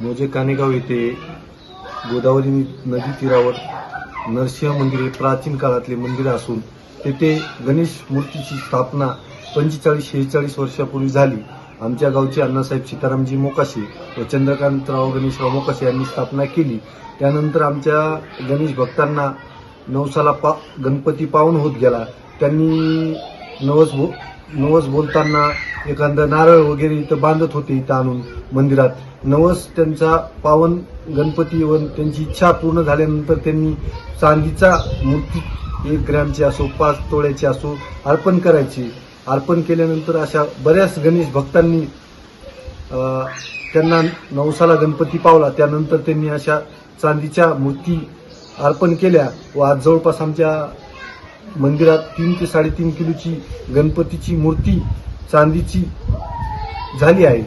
मोजे कानेगाव येथे गोदावरी नदी तीरावर नरसिंह मंदिर हे प्राचीन काळातले मंदिर असून तेथे गणेश मूर्तीची स्थापना पंचेचाळीस शेहेचाळीस वर्षापूर्वी झाली. आमच्या गावचे अण्णासाहेब सीतारामजी मोकाशे व चंद्रकांतराव गणेशराव मोकाशे यांनी स्थापना केली. त्यानंतर आमच्या गणेश भक्तांना नवसाला पा गणपती पावन होत गेला. त्यांनी नवस बो नवस बोलताना एखादं नारळ वगैरे इथं बांधत होते इथं आणून मंदिरात. नवस त्यांचा पावन गणपती व त्यांची इच्छा पूर्ण झाल्यानंतर त्यांनी चांदीचा मूर्ती एक ग्रॅमची असो पाच तोळ्याची असो अर्पण करायची. अर्पण केल्यानंतर अशा बऱ्याच गणेश भक्तांनी त्यांना नवसाला गणपती पावला. त्यानंतर त्यांनी अशा चांदीच्या मूर्ती अर्पण केल्या व आज जवळपास आमच्या मंदिरात तीन ते साडेतीन किलोची गणपतीची मूर्ती चांदीची झाली आहे.